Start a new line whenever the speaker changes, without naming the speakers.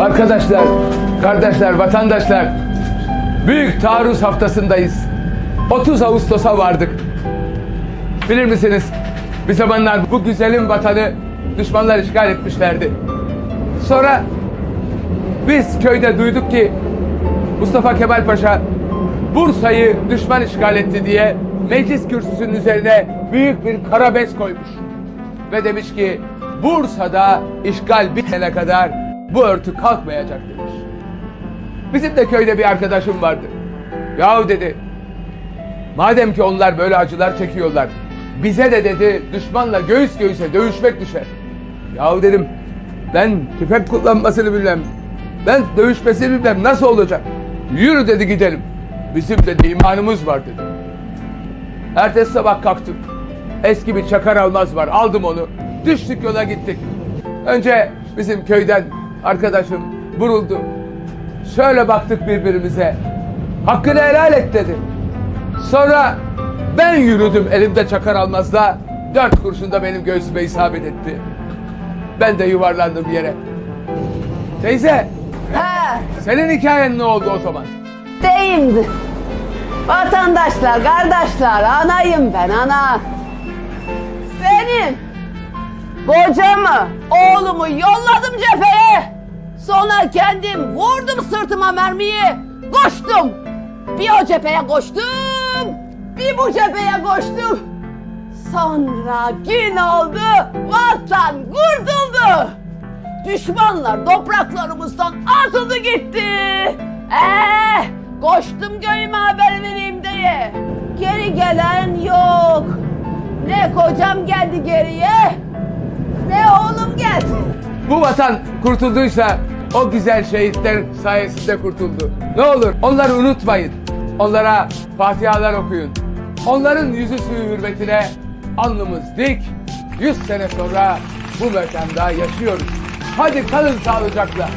Arkadaşlar, kardeşler, vatandaşlar, Büyük Taarruz Haftası'ndayız. 30 Ağustos'a vardık. Bilir misiniz? Bir zamanlar bu güzelim vatanı düşmanlar işgal etmişlerdi. Sonra biz köyde duyduk ki Mustafa Kemal Paşa Bursa'yı düşman işgal etti diye meclis kürsüsünün üzerine büyük bir kara bez koymuş. Ve demiş ki Bursa'da işgal bitene kadar bu örtü kalkmayacak demiş. Bizim de köyde bir arkadaşım vardı. Yahu dedi madem ki onlar böyle acılar çekiyorlar bize de dedi düşmanla göğüs göğüse dövüşmek düşer. Yahu dedim ben tüfek kullanmasını bilmem. Ben dövüşmesini bilmem nasıl olacak? Yürü dedi gidelim. Bizim dedi imanımız var dedi. Ertesi sabah kalktık. Eski bir çakar almaz var. Aldım onu. Düştük yola gittik. Önce bizim köyden arkadaşım vuruldu. Şöyle baktık birbirimize. Hakkını helal et dedi. Sonra ben yürüdüm elimde çakar almazla. Dört kurşun da benim göğsüme isabet etti. Ben de yuvarlandım yere. Teyze,
He,
senin hikayen ne oldu o zaman?
deyimdi. Vatandaşlar, kardeşler, anayım ben, ana. Senin kocamı, oğlumu yolladım cepheye. Sonra kendim vurdum sırtıma mermiyi, koştum. Bir o cepheye koştum, bir bu cepheye koştum. Sonra gün oldu, vatan kurtuldu. Düşmanlar topraklarımızdan atıldı gitti. Ee, koştum köyüme haber vereyim diye. Geri gelen yok. Ne kocam geldi geriye.
Bu vatan kurtulduysa o güzel şehitler sayesinde kurtuldu. Ne olur onları unutmayın. Onlara fatihalar okuyun. Onların yüzü suyu hürmetine alnımız dik. Yüz sene sonra bu mekanda yaşıyoruz. Hadi kalın sağlıcakla.